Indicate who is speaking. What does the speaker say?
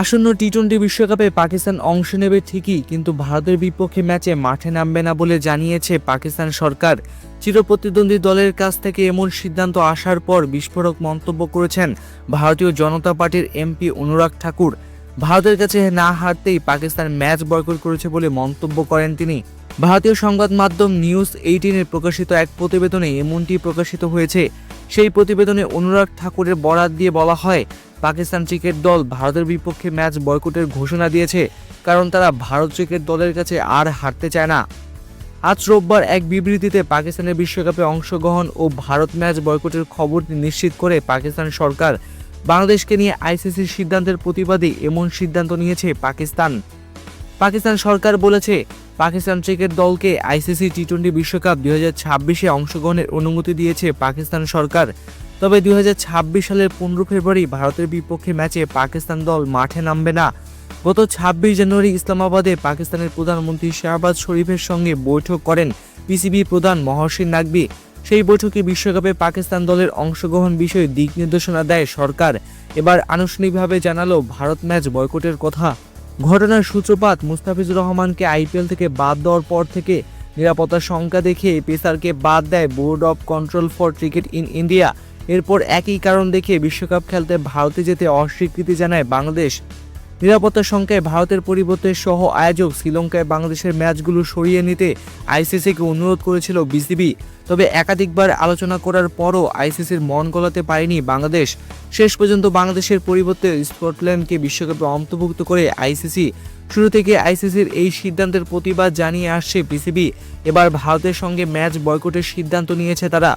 Speaker 1: আসন্ন T twenty বিশ্বকাপে পাকিস্তান অংশ নেবে ঠিকই, কিন্তু ভারতের বিপক্ষে ম্যাচে মাঠে নামবে না বলে জানিয়েছে পাকিস্তান সরকার। চিরপ্রতিদ্বন্দ্বী দলের কাছ থেকে এমন সিদ্ধান্ত আসার পর বিস্ফোরক মন্তব্য করেছেন ভারতীয় জনতা পার্টির এমপি অনুরাগ ঠাকুর। ভারতের কাছে না হারতেই পাকিস্তান ম্যাচ বয়কট করেছে বলে মন্তব্য করেন তিনি। ভারতীয় সংবাদ মাধ্যম নিউজ এইটিনের প্রকাশিত এক প্রতিবেদনে এমনটি প্রকাশিত হয়েছে। সেই প্রতিবেদনে অনুরাগ ঠাকুরের বরাত দিয়ে বলা হয় পাকিস্তান ক্রিকেট দল ভারতের বিপক্ষে ম্যাচ বয়কটের ঘোষণা দিয়েছে, কারণ তারা ভারত ক্রিকেট দলের কাছে আর হারতে চায় না। আজ রোববার এক বিবৃতিতে পাকিস্তানের বিশ্বকাপে অংশগ্রহণ ও ভারত ম্যাচ বয়কটের খবরটি নিশ্চিত করে পাকিস্তান সরকার, বাংলাদেশকে নিয়ে আইসিসির সিদ্ধান্তের প্রতিবাদে এমন সিদ্ধান্ত নিয়েছে পাকিস্তান। পাকিস্তান সরকার বলেছে, পাকিস্তান ক্রিকেট দলকে আইসিসি টি টোয়েন্টি বিশ্বকাপ দুই হাজার ছাব্বিশে অংশগ্রহণের অনুমতি দিয়েছে পাকিস্তান সরকার। তবে দুই হাজার ছাব্বিশ সালের পনেরো ফেব্রুয়ারি ভারতের বিপক্ষে ম্যাচে পাকিস্তান দল মাঠে নামবে না। গত ছাব্বিশ জানুয়ারি ইসলামাবাদে পাকিস্তানের প্রধানমন্ত্রী শাহবাজ শরীফের সঙ্গে বৈঠক করেন পিসিবি প্রধান মহসিন নাকবি সেই বৈঠকে বিশ্বকাপে পাকিস্তান দলের অংশগ্রহণ বিষয়ে দিক নির্দেশনা দেয় সরকার। এবার আনুষ্ঠানিকভাবে জানালো, ভারত ম্যাচ বয়কটের কথা। ঘটনার সূত্রপাত মুস্তাফিজুর রহমানকে আইপিএল থেকে বাদ দেওয়ার পর থেকে নিরাপত্তার শঙ্কা দেখে পেসারকে বাদ দেয় board of control for cricket in India. এরপর একই কারণ দেখে বিশ্বকাপ খেলতে ভারতে যেতে অস্বীকৃতি জানায় বাংলাদেশ। নিরাপত্তা সংখ্যায় ভারতের পরিবর্তে সহ আয়োজক শ্রীলঙ্কায় বাংলাদেশের ম্যাচগুলো সরিয়ে নিতে আইসিসিকে অনুরোধ করেছিল বিসিবি। তবে একাধিকবার আলোচনা করার পরও আইসিসির মন গলাতে পারেনি বাংলাদেশ। শেষ পর্যন্ত বাংলাদেশের পরিবর্তে স্কটল্যান্ডকে বিশ্বকাপে অন্তর্ভুক্ত করে আইসিসি। শুরু থেকে আইসিসির এই সিদ্ধান্তের প্রতিবাদ জানিয়ে আসছে বিসিবি। এবার ভারতের সঙ্গে ম্যাচ বয়কটের সিদ্ধান্ত নিয়েছে তারা।